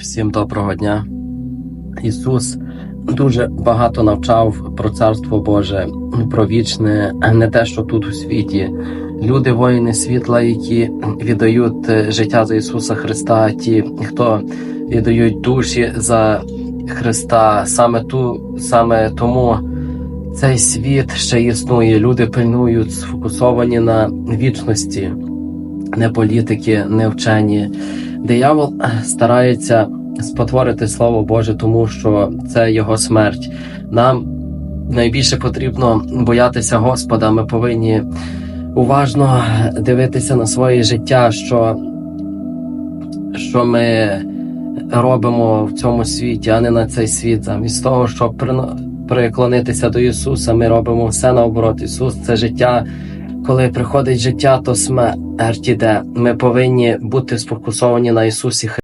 Всім доброго дня. Ісус дуже багато навчав про Царство Боже, про вічне, не те, що тут у світі. Люди, воїни світла, які віддають е, життя за Ісуса Христа, ті, хто віддають душі за Христа, саме ту, саме тому цей світ ще існує. Люди пильнують, сфокусовані на вічності, не політики, не вчені. Диявол е, старається спотворити Слово Боже, тому що це його смерть. Нам найбільше потрібно боятися Господа. Ми повинні уважно дивитися на своє життя, що, що ми робимо в цьому світі, а не на цей світ. Замість того, щоб приклонитися до Ісуса, ми робимо все наоборот. Ісус це життя. Коли приходить життя, то смерть іде. Ми повинні бути сфокусовані на Ісусі